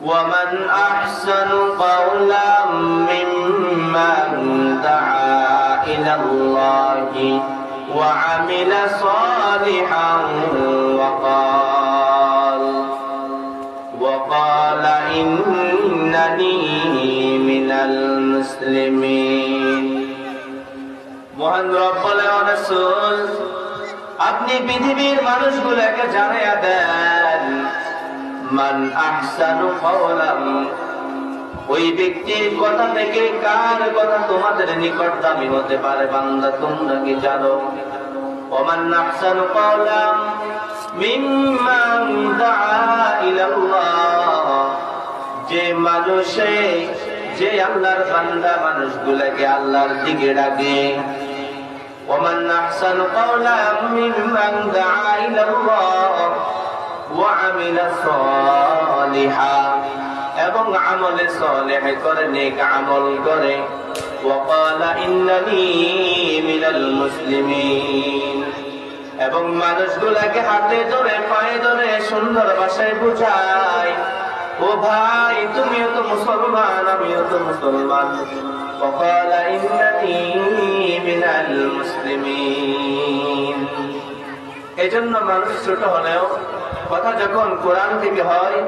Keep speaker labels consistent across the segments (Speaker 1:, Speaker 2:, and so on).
Speaker 1: ومن أحسن قولا ممن دعا إلى الله وعمل صالحا وقال وقال إنني من المسلمين মহান রব্বুল রাসূল আপনি পৃথিবীর মানুষগুলোকে জানাইয়া দেন ওই ব্যক্তির কথা থেকে কার কথা তোমাদের নিকট দামি হতে পারে বান্দা, তোমরা কি জানো? যে মানুষে, যে আল্লাহর বান্দা মানুষগুলোকে আল্লাহর দিকে ডাকে। ওমান وعمل صالحا এবং আমলে সলেহ করে নেক আমল করে وقال إنني من المسلمين এবং মানুষগুলাকে হাতে ধরে পায়ে ধরে সুন্দর ভাষায় বুঝায় ও ভাই তুমিও তো মুসলমান আমিও তো মুসলমান وقال إنني من المسلمين এজন্য মানুষ ছোট হলেও কথা যখন কোরআন থেকে হয়,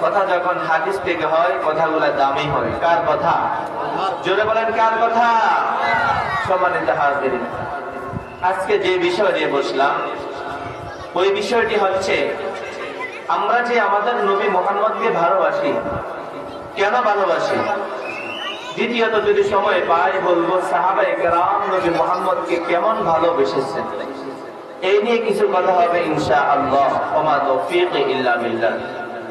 Speaker 1: কথা যখন হাদিস থেকে হয়, কথাগুলা দামি হয়। কার কথা? জোরে বলেন, কার কথা? সমানিত হাজির। আজকে যে বিষয় নিয়ে বসলাম, ওই বিষয়টি হচ্ছে, আমরা যে আমাদের নবী মোহাম্মদকে ভালোবাসি, কেন ভালোবাসি? দ্বিতীয়ত, যদি সময় পাই, বলব সাহাবাই কেরাম নবী মোহাম্মদকে কেমন ভালোবেসেছেন? এই নিয়ে কিছু কথা হবে ইনশা আল্লাহ ইল্লা বিল্লাহ।